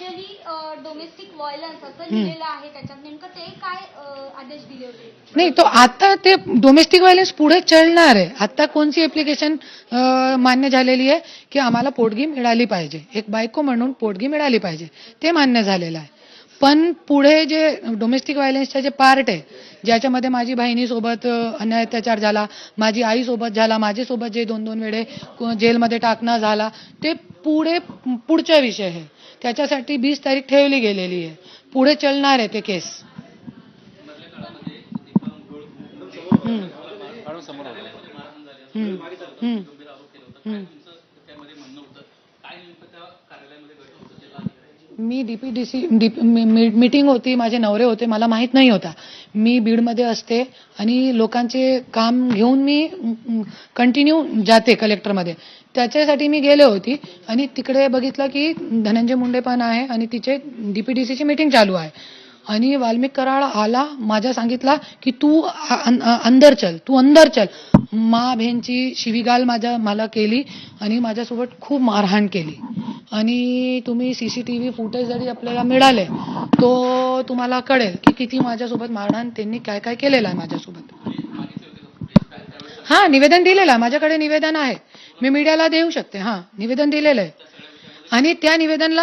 Partially domestic violence असं लिहिलेलं आहे त्याच्यात. नेमकं ते काय आदेश दिले होते? नाही तो आता ते डोमेस्टिक व्हायलन्स पुढे चलणार आहे. आता कोणती ऍप्लिकेशन मान्य झालेली आहे? की आम्हाला पोटगी मिळाली पाहिजे. एक बायको म्हणून पोटगी मिळाली पाहिजे. ते मान्य झालेलं आहे. पण पुढे जे डोमेस्टिक व्हायलेन्सच्या जे पार्ट आहे ज्याच्यामध्ये माझी बहिणीसोबत अन्याय अत्याचार झाला माझी आईसोबत झाला माझ्यासोबत जे दोन दोन वेळे जेलमध्ये टाकणं झाला ते पुढे पुढचा विषय आहे त्याच्यासाठी वीस तारीख ठेवली गेलेली आहे पुढे चलणार आहे ते केस हम्म. हम्म. हम्म. मी डी पी डी मी डी मीटिंग होती माझे नवरे होते मला माहीत नाही होता. मी बीडमध्ये असते आणि लोकांचे काम घेऊन मी कंटिन्यू जाते कलेक्टरमध्ये त्याच्यासाठी मी गेले होती आणि तिकडे बघितलं की धनंजय मुंडे पण आहे आणि तिचे डी पी डी सीची मीटिंग चालू आहे. आणि वाल्मिक कराड आला माझ्या सांगितला की तू अंदर चल तू अंदर चल. मा बहिणची शिवीगाल माझ्या मला केली आणि माझ्यासोबत खूप मारहाण केली. आणि तुम्ही सीसीटीव्ही फुटेज जरी आपल्याला मिळाले तो तुम्हाला कळेल की किती माझ्यासोबत मारहाण त्यांनी काय काय केलेलं आहे माझ्यासोबत. हा निवेदन दिलेलं आहे. माझ्याकडे निवेदन आहे. मी मीडियाला देऊ शकते. हा निवेदन दिलेलं आहे. आणि त्या निवेदनला